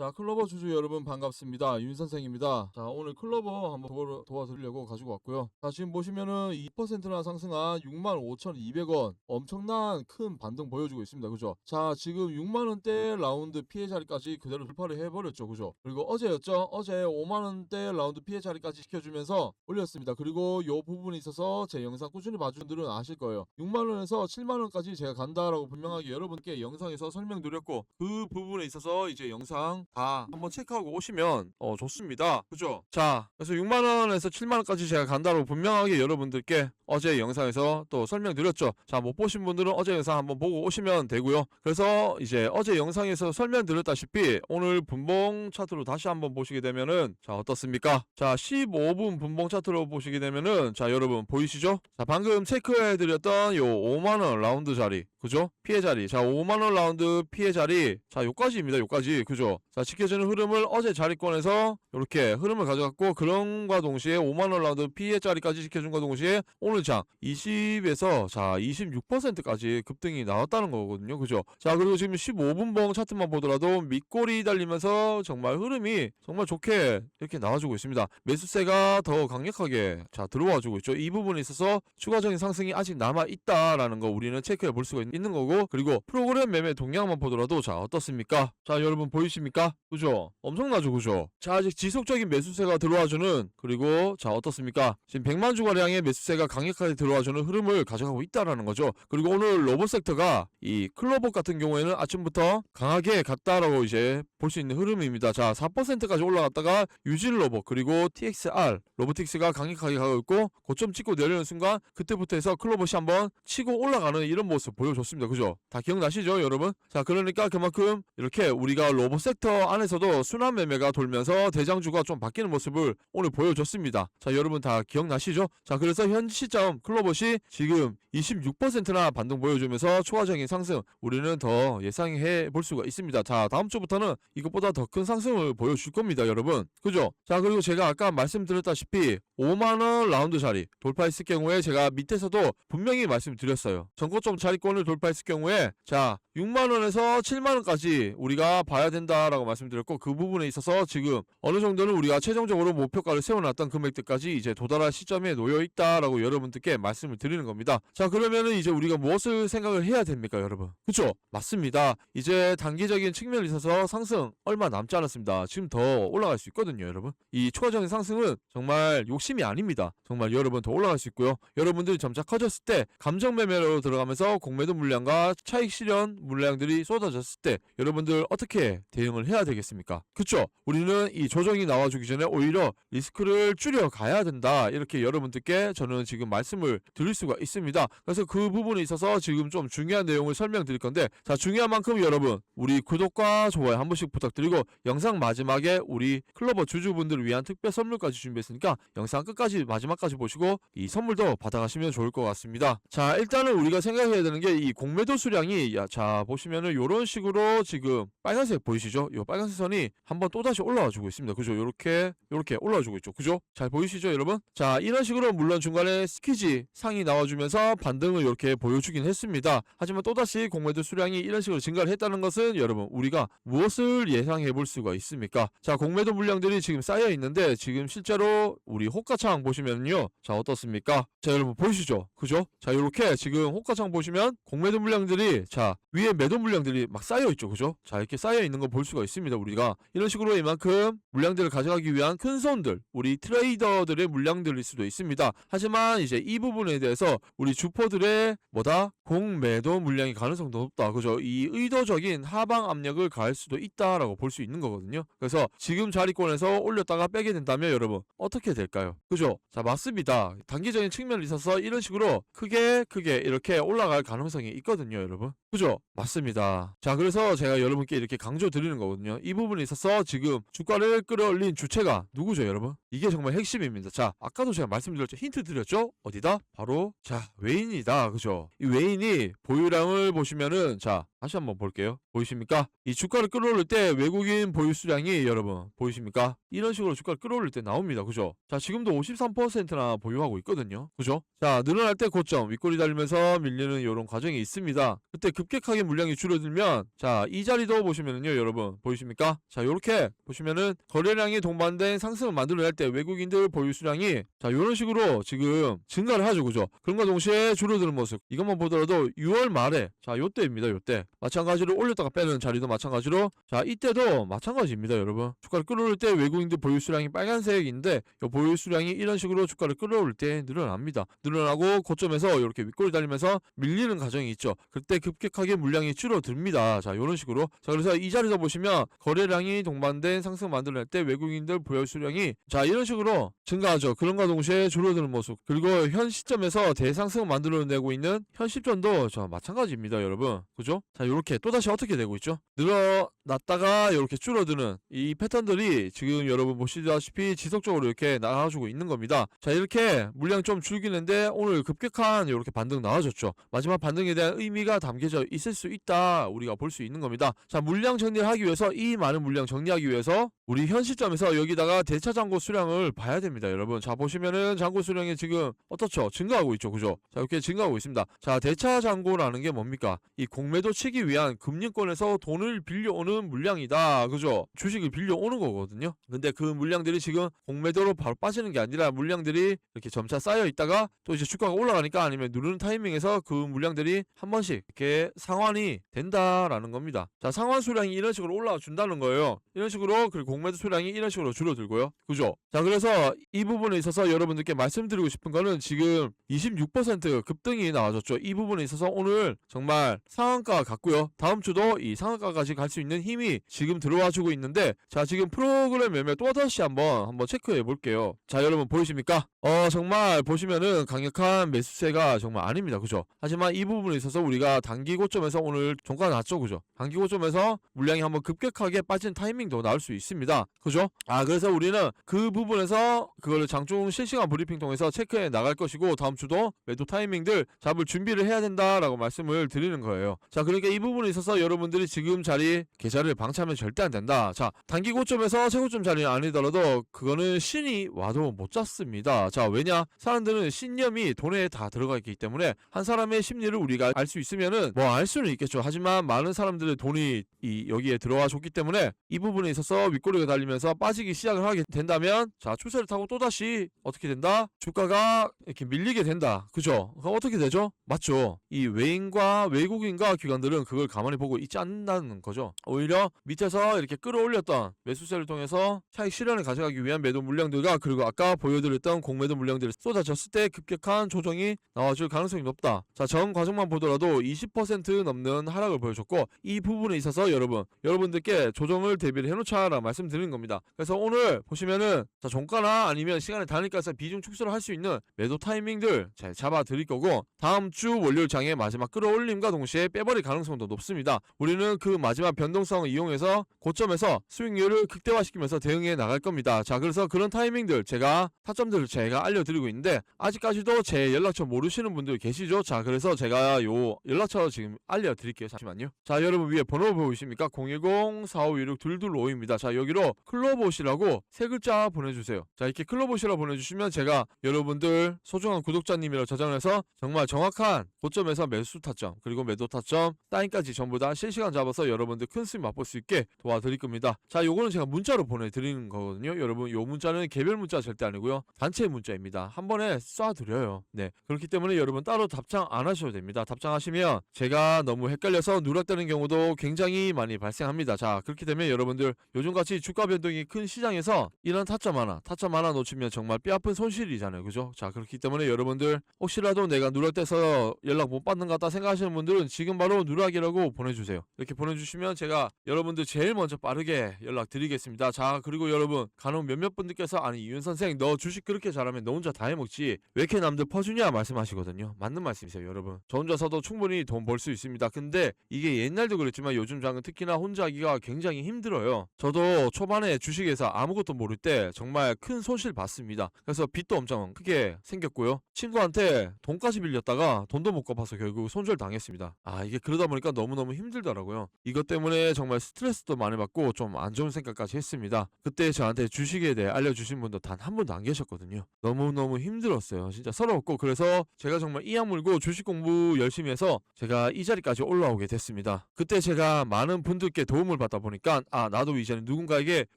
자, 클로버 주주 여러분 반갑습니다. 윤 선생입니다. 자, 오늘 클로버 한번 도와, 도와드리려고 가지고 왔고요. 자, 지금 보시면은 2%나 상승한 65,200원. 엄청난 큰 반등 보여주고 있습니다. 그죠? 자, 지금 6만원대 라운드 피해 자리까지 그대로 돌파를 해버렸죠. 그죠? 그리고 어제였죠? 어제 5만원대 라운드 피해 자리까지 시켜주면서 올렸습니다. 그리고 요 부분에 있어서 제 영상 꾸준히 봐준 분들은 아실 거예요. 6만원에서 7만원까지 제가 간다라고 분명하게 여러분께 영상에서 설명 드렸고 그 부분에 있어서 이제 영상 다 한번 체크하고 오시면 어 좋습니다. 그죠? 자, 그래서 6만 원에서 7만 원까지 제가 간다고 분명하게 여러분들께 어제 영상에서 또 설명드렸죠. 자, 못 보신 분들은 어제 영상 한번 보고 오시면 되고요. 그래서 이제 어제 영상에서 설명드렸다시피 오늘 분봉 차트로 다시 한번 보시게 되면은 자, 어떻습니까? 자, 15분 분봉 차트로 보시게 되면은 자, 여러분 보이시죠? 자, 방금 체크해 드렸던 요 5만 원 라운드 자리. 그죠? 피해 자리. 자, 5만 원 라운드 피해 자리. 자, 요까지입니다. 요까지. 그죠? 자, 지켜지는 흐름을 어제 자리권에서 이렇게 흐름을 가져갔고 그런과 동시에 5만 원 라운드 피해 자리까지 지켜준과 동시에 오늘 장 20에서 자, 26%까지 급등이 나왔다는 거거든요. 그죠? 자, 그리고 지금 15분 봉 차트만 보더라도 밑골이 달리면서 정말 흐름이 정말 좋게 이렇게 나와주고 있습니다. 매수세가 더 강력하게 자, 들어와주고 있죠. 이 부분에 있어서 추가적인 상승이 아직 남아 있다라는 거 우리는 체크해 볼 수가 있- 있는 거고 그리고 프로그램 매매 동향만 보더라도 자, 어떻습니까? 자, 여러분 보이십니까? 그죠? 엄청나죠, 그죠? 자, 아직 지속적인 매수세가 들어와주는 그리고 자, 어떻습니까? 지금 100만 주가량의 매수세가 강력하게 들어와주는 흐름을 가져가고 있다라는 거죠. 그리고 오늘 로봇 섹터가 이 클로버 같은 경우에는 아침부터 강하게 갔다라고 이제 볼 수 있는 흐름입니다. 자, 4%까지 올라갔다가 유질 로봇 그리고 TXR 로보틱스가 강력하게 가고 있고 고점 찍고 내리는 순간 그때부터 해서 클로버이 한번 치고 올라가는 이런 모습 보여줬습니다. 그죠? 다 기억나시죠, 여러분? 자, 그러니까 그만큼 이렇게 우리가 로봇 섹터 안에서도 순환 매매가 돌면서 대장주가 좀 바뀌는 모습을 오늘 보여줬습니다. 자, 여러분 다 기억나시죠? 자, 그래서 현 시점 클로버이 지금 26%나 반등 보여주면서 추가적인 상승 우리는 더 예상해 볼 수가 있습니다. 자, 다음 주부터는 이것보다 더 큰 상승을 보여줄 겁니다, 여러분. 그죠? 자, 그리고 제가 아까 말씀드렸다시피 5만원 라운드 자리 돌파했을 경우에 제가 밑에서도 분명히 말씀드렸어요. 전고점 자리권을 돌파했을 경우에 자, 6만원에서 7만원까지 우리가 봐야 된다라고 말씀드렸고 그 부분에 있어서 지금 어느 정도는 우리가 최종적으로 목표가를 세워놨던 금액들까지 이제 도달할 시점에 놓여 있다라고 여러분들께 말씀을 드리는 겁니다. 자, 그러면은 이제 우리가 무엇을 생각을 해야 됩니까, 여러분? 그쵸? 맞습니다. 이제 단기적인 측면에 있어서 상승 얼마 남지 않았습니다. 지금 더 올라갈 수 있거든요, 여러분. 이 추가적인 상승은 정말 욕심이 아닙니다. 정말 여러분 더 올라갈 수 있고요. 여러분들이 점차 커졌을 때 감정 매매로 들어가면서 공매도 물량과 차익 실현 물량들이 쏟아졌을 때 여러분들 어떻게 대응을 해야 되겠습니까? 그쵸? 우리는 이 조정이 나와주기 전에 오히려 리스크를 줄여 가야 된다. 이렇게 여러분들께 저는 지금 말씀을 드릴 수가 있습니다. 그래서 그 부분에 있어서 지금 좀 중요한 내용을 설명드릴 건데 자 중요한 만큼 여러분 우리 구독과 좋아요 한 번씩 부탁드리고 영상 마지막에 우리 클로버 주주분들을 위한 특별 선물까지 준비했으니까 영상 끝까지 마지막까지 보시고 이 선물도 받아가시면 좋을 것 같습니다. 자 일단은 우리가 생각해야 되는 게 이 공매도 수량이 야, 자 보시면은 이런 식으로 지금 빨간색 보이시죠? 이 빨간색 선이 한번 또 다시 올라와 주고 있습니다. 그죠? 요렇게 요렇게 올라와 주고 있죠. 그죠? 잘 보이시죠, 여러분? 자 이런 식으로 물론 중간에 스퀴지 상이 나와 주면서 반등을 이렇게 보여주긴 했습니다. 하지만 또다시 공매도 수량이 이런 식으로 증가를 했다는 것은 여러분 우리가 무엇을 예상해 볼 수가 있습니까? 자 공매도 물량들이 지금 쌓여 있는데 지금 실제로 우리 호가창 보시면요. 자 어떻습니까? 자 여러분 보이시죠? 그죠? 자 이렇게 지금 호가창 보시면 공매도 물량들이 자 위에 매도 물량들이 막 쌓여 있죠. 그죠? 자 이렇게 쌓여 있는 거 볼 수가 있습니다. 우리가 이런 식으로 이만큼 물량들을 가져가기 위한 큰 손들 우리 트레이더들의 물량들일 수도 있습니다. 하지만 이제 이 부분에 대해서 우리 주포들의 뭐다 공매도 물량이 가능성도 높다. 그죠? 이 의도적인 하방 압력을 가할 수도 있다라고 볼 수 있는 거거든요. 그래서 지금 자리권에서 올렸다가 빼게 된다면 여러분 어떻게 될까요? 그죠? 자 맞습니다. 단기적인 측면에 있어서 이런 식으로 크게 크게 이렇게 올라갈 가능성이 있거든요, 여러분. 그죠? 맞습니다. 자 그래서 제가 여러분께 이렇게 강조 드리는 거거든요. 이 부분에 있어서 지금 주가를 끌어올린 주체가 누구죠, 여러분? 이게 정말 핵심입니다. 자 아까도 제가 말씀드렸죠. 힌트 드렸죠? 어디다? 바로 자 외인이다. 그죠? 이 외인이 보유량을 보시면은 자 다시 한번 볼게요. 보이십니까? 이 주가를 끌어올릴 때 외국인 보유 수량이 여러분 보이십니까? 이런 식으로 주가를 끌어올릴 때 나옵니다. 그죠? 자, 지금도 53%나 보유하고 있거든요. 그죠? 자, 늘어날 때 고점 윗골이 달리면서 밀리는 이런 과정이 있습니다. 그때 급격하게 물량이 줄어들면 자, 이 자리도 보시면은요, 여러분 보이십니까? 자, 요렇게 보시면은 거래량이 동반된 상승을 만들어낼 때 외국인들 보유 수량이 자, 이런 식으로 지금 증가를 하죠. 그죠? 그런가 동시에 줄어드는 모습. 이것만 보더라도 6월 말에 자, 요때입니다. 요때. 마찬가지로 올렸다가 빼는 자리도 마찬가지로 자, 이때도 마찬가지입니다, 여러분. 주가를 끌어올릴 때 외국인들 보유 수량이 빨간색인데 이 보유 수량이 이런 식으로 주가를 끌어올릴 때 늘어납니다. 늘어나고 고점에서 이렇게 윗골이 달리면서 밀리는 과정이 있죠. 그때 급격하게 물량이 줄어듭니다. 자, 이런 식으로. 자, 그래서 이 자리에서 보시면 거래량이 동반된 상승 만들어낼 때 외국인들 보유 수량이 자, 이런 식으로 증가하죠. 그런가 동시에 줄어드는 모습. 그리고 현 시점에서 대상승을 만들어내고 있는 현 시점도 저 마찬가지입니다, 여러분. 그죠? 자, 이렇게 또다시 어떻게 되고 있죠? 늘어났다가 이렇게 줄어드는 이 패턴들이 지금 여러분 보시다시피 지속적으로 이렇게 나와주고 있는 겁니다. 자, 이렇게 물량 좀 줄기는데 오늘 급격한 이렇게 반등 나와줬죠. 마지막 반등에 대한 의미가 담겨져 있을 수 있다. 우리가 볼 수 있는 겁니다. 자, 물량 정리를 하기 위해서 이 많은 물량 정리하기 위해서 우리 현 시점에서 여기다가 대차 잔고 수량을 봐야 됩니다, 여러분. 자, 보시면은 잔고 수량이 지금 어떻죠? 증가하고 있죠, 그죠? 자, 이렇게 증가하고 있습니다. 자, 대차 잔고라는 게 뭡니까? 이 공매도 치기 위한 금융권에서 돈을 빌려오는 물량이다, 그죠? 주식을 빌려오는 거거든요. 근데 그 물량들이 지금 공매도로 바로 빠지는 게 아니라 물량들이 이렇게 점차 쌓여 있다가 또 이제 주가가 올라가니까 아니면 누르는 타이밍에서 그 물량들이 한 번씩 이렇게 상환이 된다라는 겁니다. 자, 상환 수량이 이런 식으로 올라와 준다는 거예요. 이런 식으로 그리고 공매도 수량이 이런 식으로 줄어들고요. 그죠? 자, 그래서 이 부분에 있어서 여러분들께 말씀드리고 싶은 거는 지금 26% 급등이 나와줬죠. 이 부분에 있어서 오늘 정말 상한가 같고요. 다음 주도 이 상한가까지 갈 수 있는 힘이 지금 들어와 주고 있는데 자, 지금 프로그램 매매 또 다시 한번 한번 체크해 볼게요. 자, 여러분 보이십니까? 어, 정말 보시면은 강력한 매수세가 정말 아닙니다. 그죠? 하지만 이 부분에 있어서 우리가 단기 고점에서 오늘 종가 났죠. 그죠? 단기 고점에서 물량이 한번 급격하게 빠진 타이밍도 나올 수 있습니다. 그죠? 아, 그래서 우리는 그 부분에서 그걸 장중 실시간 브리핑 통해서 체크해 나갈 것이고 다음 주도 매도 타이밍들 잡을 준비를 해야 된다라고 말씀을 드리는 거예요. 자, 그러니까 이 부분에 있어서 여러분들이 지금 자리 계좌를 방치하면 절대 안 된다. 자, 단기 고점에서 최고점 자리는 아니더라도 그거는 신이 와도 못 잡습니다. 자, 왜냐? 사람들은 신념이 돈에 다 들어가 있기 때문에 한 사람의 심리를 우리가 알 수 있으면은 뭐 알 수는 있겠죠. 하지만 많은 사람들의 돈이 이 여기에 들어와 줬기 때문에 이 부분에 있어서 윗꼬리가 달리면서 빠지기 시작을 하게 된다면 자, 추세를 타고 또다시 어떻게 된다? 주가가 이렇게 밀리게 된다. 그죠? 그럼 어떻게 되죠? 맞죠. 이 외인과 외국인과 기관들은 그걸 가만히 보고 있지 않는다는 거죠. 오히려 밑에서 이렇게 끌어올렸던 매수세를 통해서 차익 실현을 가져가기 위한 매도 물량들과 그리고 아까 보여드렸던 공매도 물량들이 쏟아졌을 때 급격한 조정이 나와줄 가능성이 높다. 자, 전 과정만 보더라도 20% 넘는 하락을 보여줬고 이 부분에 있어서 여러분, 여러분들께 조정을 대비를 해놓자라 말씀드리는 겁니다. 그래서 오늘 보시면은 자, 종가나 아니면 시간을 다니까서 비중 축소를 할 수 있는 매도 타이밍들 잘 잡아 드릴 거고 다음 주 월요일 장의 마지막 끌어올림과 동시에 빼버릴 가능성 도 높습니다. 우리는 그 마지막 변동성을 이용해서 고점에서 수익률을 극대화시키면서 대응해 나갈 겁니다. 자, 그래서 그런 타이밍들 제가 타점들을 제가 알려드리고 있는데 아직까지도 제 연락처 모르시는 분들 계시죠? 자, 그래서 제가 요 연락처 지금 알려드릴게요. 잠시만요. 자, 여러분 위에 번호 보이십니까? 010-4526-2255입니다. 자, 여기로 클로봇이라고 세 글자 보내주세요. 자, 이렇게 클로봇이라고 보내주시면 제가 여러분들 소중한 구독자님이라 저장해서 정말 정확한 고점에서 매수 타점 그리고 매도 타점 따인까지 전부 다 실시간 잡아서 여러분들 큰 수익 맛볼 수 있게 도와드릴 겁니다. 자, 요거는 제가 문자로 보내드리는 거거든요. 여러분 요 문자는 개별 문자 절대 아니고요. 단체 문자입니다. 한 번에 쏴드려요. 네. 그렇기 때문에 여러분 따로 답장 안 하셔도 됩니다. 답장하시면 제가 너무 헷갈려서 누락되는 경우도 굉장히 많이 발생합니다. 자, 그렇게 되면 여러분들 요즘같이 주가 변동이 큰 시장에서 이런 타점 하나, 타점 하나 놓치면 정말 뼈 아픈 손실이잖아요. 그죠? 자, 그렇기 때문에 여러분들 혹시라도 내가 누락돼서 연락 못 받는 것 같다 생각하시는 분들은 지금 바로 누락 이라고 보내주세요. 이렇게 보내주시면 제가 여러분들 제일 먼저 빠르게 연락드리겠습니다. 자, 그리고 여러분 간혹 몇몇 분들께서 아니 이윤 선생 너 주식 그렇게 잘하면 너 혼자 다 해먹지 왜 이렇게 남들 퍼주냐 말씀하시거든요. 맞는 말씀이세요, 여러분. 저 혼자서도 충분히 돈 벌 수 있습니다. 근데 이게 옛날도 그랬지만 요즘 장은 특히나 혼자 하기가 굉장히 힘들어요. 저도 초반에 주식에서 아무것도 모를 때 정말 큰 손실 봤습니다. 그래서 빚도 엄청 크게 생겼고요. 친구한테 돈까지 빌렸다가 돈도 못 갚아서 결국 손절 당했습니다. 아 이게 그러다 보니까 보니까 너무너무 힘들더라고요. 이것 때문에 정말 스트레스도 많이 받고 좀 안 좋은 생각까지 했습니다. 그때 저한테 주식에 대해 알려주신 분도 단 한 분도 안 계셨거든요. 너무너무 힘들었어요. 진짜 서러웠고 그래서 제가 정말 이악 물고 주식 공부 열심히 해서 제가 이 자리까지 올라오게 됐습니다. 그때 제가 많은 분들께 도움을 받다 보니까 아 나도 이제는 누군가에게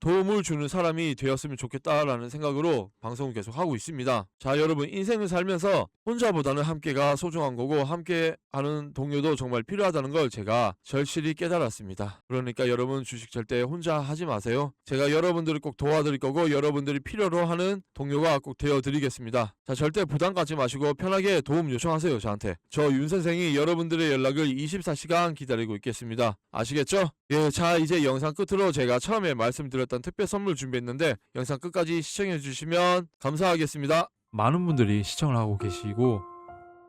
도움을 주는 사람이 되었으면 좋겠다라는 생각으로 방송을 계속 하고 있습니다. 자 여러분 인생을 살면서 혼자보다는 함께가 소중한 거고 함께 하는 동료도 정말 필요하다는 걸 제가 절실히 깨달았습니다. 그러니까 여러분 주식 절대 혼자 하지 마세요. 제가 여러분들을 꼭 도와드릴 거고 여러분들이 필요로 하는 동료가 꼭 되어드리겠습니다. 자 절대 부담 갖지 마시고 편하게 도움 요청하세요 저한테. 저 윤 선생이 여러분들의 연락을 24시간 기다리고 있겠습니다. 아시겠죠? 예, 자 이제 영상 끝으로 제가 처음에 말씀드렸던 특별 선물 준비했는데 영상 끝까지 시청해 주시면 감사하겠습니다. 많은 분들이 시청을 하고 계시고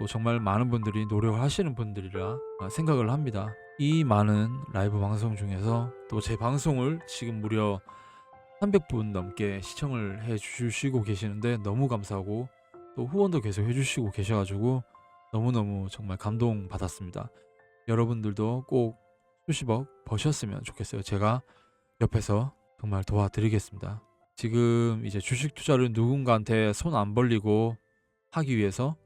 또 정말 많은 분들이 노력을 하시는 분들이라 생각을 합니다. 이 많은 라이브 방송 중에서 또 제 방송을 지금 무려 300분 넘게 시청을 해 주시고 계시는데 너무 감사하고 또 후원도 계속 해 주시고 계셔가지고 너무너무 정말 감동 받았습니다. 여러분들도 꼭 수십억 버셨으면 좋겠어요. 제가 옆에서 정말 도와드리겠습니다. 지금 이제 주식 투자를 누군가한테 손 안 벌리고 하기 위해서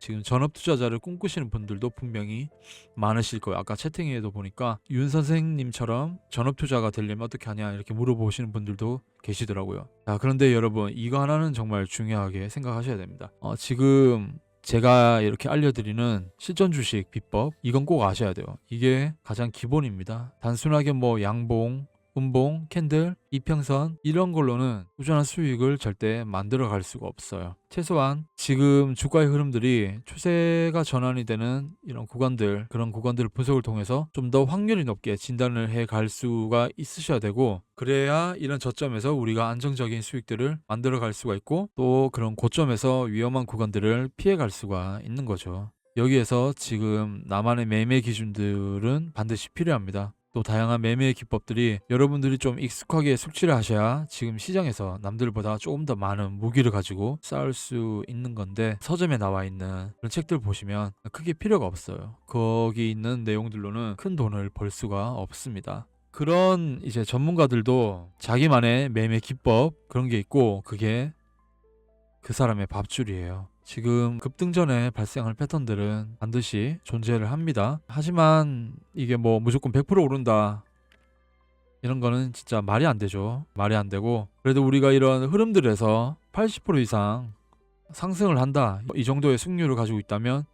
지금 전업 투자자를 꿈꾸시는 분들도 분명히 많으실 거예요. 아까 채팅에도 보니까 윤 선생님처럼 전업 투자가 되려면 어떻게 하냐 이렇게 물어보시는 분들도 계시더라고요. 자, 그런데 여러분 이거 하나는 정말 중요하게 생각하셔야 됩니다. 어, 지금 제가 이렇게 알려드리는 실전 주식 비법 이건 꼭 아셔야 돼요. 이게 가장 기본입니다. 단순하게 뭐 양봉 음봉, 캔들, 이평선 이런 걸로는 꾸준한 수익을 절대 만들어 갈 수가 없어요. 최소한 지금 주가의 흐름들이 추세가 전환이 되는 이런 구간들 그런 구간들을 분석을 통해서 좀 더 확률이 높게 진단을 해 갈 수가 있으셔야 되고 그래야 이런 저점에서 우리가 안정적인 수익들을 만들어 갈 수가 있고 또 그런 고점에서 위험한 구간들을 피해 갈 수가 있는 거죠. 여기에서 지금 나만의 매매 기준들은 반드시 필요합니다. 또 다양한 매매 기법들이 여러분들이 좀 익숙하게 숙지를 하셔야 지금 시장에서 남들보다 조금 더 많은 무기를 가지고 싸울 수 있는 건데 서점에 나와 있는 그런 책들 보시면 크게 필요가 없어요. 거기 있는 내용들로는 큰 돈을 벌 수가 없습니다. 그런 이제 전문가들도 자기만의 매매 기법 그런 게 있고 그게 그 사람의 밥줄이에요. 지금 급등 전에 발생할 패턴들은 반드시 존재를 합니다. 하지만 이게 뭐 무조건 100% 오른다. 이런 거는 진짜 말이 안 되죠. 말이 안 되고 그래도 우리가 이런 흐름들에서 80% 이상 상승을 한다. 이 정도의 승률을 가지고 있다면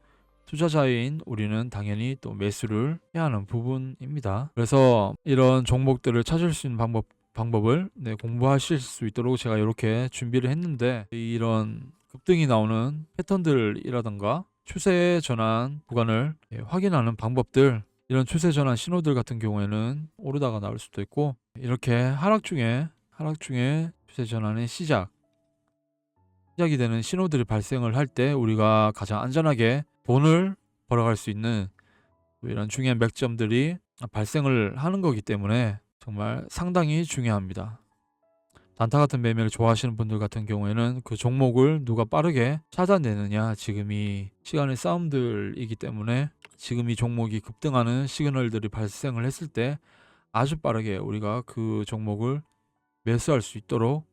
투자자인 우리는 당연히 또 매수를 해야 하는 부분입니다. 그래서 이런 종목들을 찾을 수 있는 방법 방법을 네, 공부하실 수 있도록 제가 이렇게 준비를 했는데 이런 급등이 나오는 패턴들이라던가 추세 전환 구간을 예, 확인하는 방법들 이런 추세 전환 신호들 같은 경우에는 오르다가 나올 수도 있고 이렇게 하락 중에 하락 중에 추세 전환의 시작 시작이 되는 신호들이 발생을 할 때 우리가 가장 안전하게 돈을 벌어갈 수 있는 이런 중요한 맥점들이 발생을 하는 거기 때문에 정말 상당히 중요합니다. 단타 같은 매매를 좋아하시는 분들 같은 경우에는 그 종목을 누가 빠르게 찾아내느냐 지금이 시간의 싸움들이기 때문에 지금 이 종목이 급등하는 시그널들이 발생을 했을 때 아주 빠르게 우리가 그 종목을 매수할 수 있도록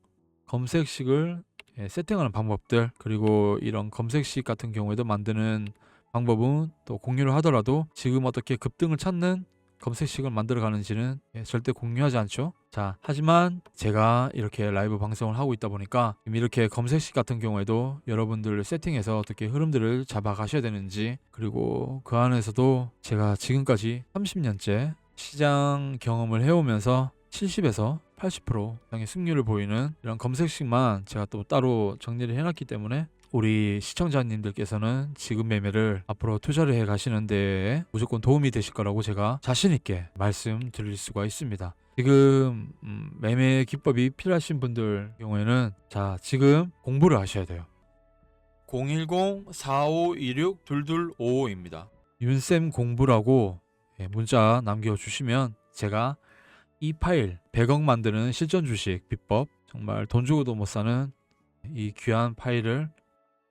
검색식을 예, 세팅하는 방법들 그리고 이런 검색식 같은 경우에도 만드는 방법은 또 공유를 하더라도 지금 어떻게 급등을 찾는 검색식을 만들어 가는지는 예, 절대 공유하지 않죠. 자, 하지만 제가 이렇게 라이브 방송을 하고 있다 보니까 이렇게 검색식 같은 경우에도 여러분들 세팅해서 어떻게 흐름들을 잡아 가셔야 되는지 그리고 그 안에서도 제가 지금까지 30년째 시장 경험을 해오면서 70에서 80% 이상의 승률을 보이는 이런 검색식만 제가 또 따로 정리를 해놨기 때문에 우리 시청자님들께서는 지금 매매를 앞으로 투자를 해 가시는 데에 무조건 도움이 되실 거라고 제가 자신 있게 말씀드릴 수가 있습니다. 지금 음, 매매 기법이 필요하신 분들 경우에는 자 지금 공부를 하셔야 돼요. 010-4526-2255입니다. 윤쌤 공부라고 예, 문자 남겨주시면 제가 이 파일 100억 만드는 실전 주식 비법 정말 돈 주고도 못 사는 이 귀한 파일을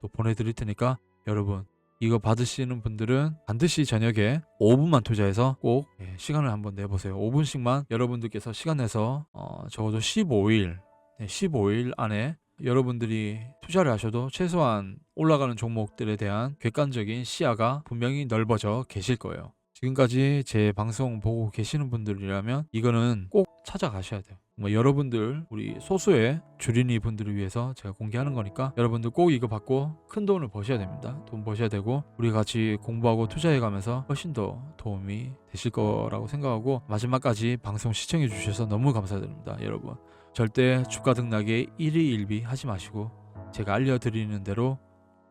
또 보내드릴 테니까 여러분 이거 받으시는 분들은 반드시 저녁에 5분만 투자해서 꼭 예, 시간을 한번 내보세요. 5분씩만 여러분들께서 시간 내서 어, 적어도 15일, 네, 15일 안에 여러분들이 투자를 하셔도 최소한 올라가는 종목들에 대한 객관적인 시야가 분명히 넓어져 계실 거예요. 지금까지 제 방송 보고 계시는 분들이라면 이거는 꼭 찾아가셔야 돼요. 뭐 여러분들 우리 소수의 주린이 분들을 위해서 제가 공개하는 거니까 여러분들 꼭 이거 받고 큰 돈을 버셔야 됩니다. 돈 버셔야 되고 우리 같이 공부하고 투자해 가면서 훨씬 더 도움이 되실 거라고 생각하고 마지막까지 방송 시청해 주셔서 너무 감사드립니다. 여러분 절대 주가 등락에 일희일비 하지 마시고 제가 알려드리는 대로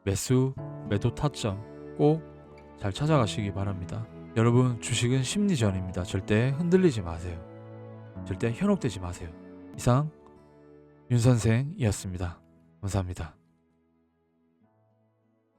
매수 매도 타점 꼭 잘 찾아가시기 바랍니다. 여러분 주식은 심리전입니다. 절대 흔들리지 마세요. 절대 현혹되지 마세요. 이상 윤 선생이었습니다. 감사합니다.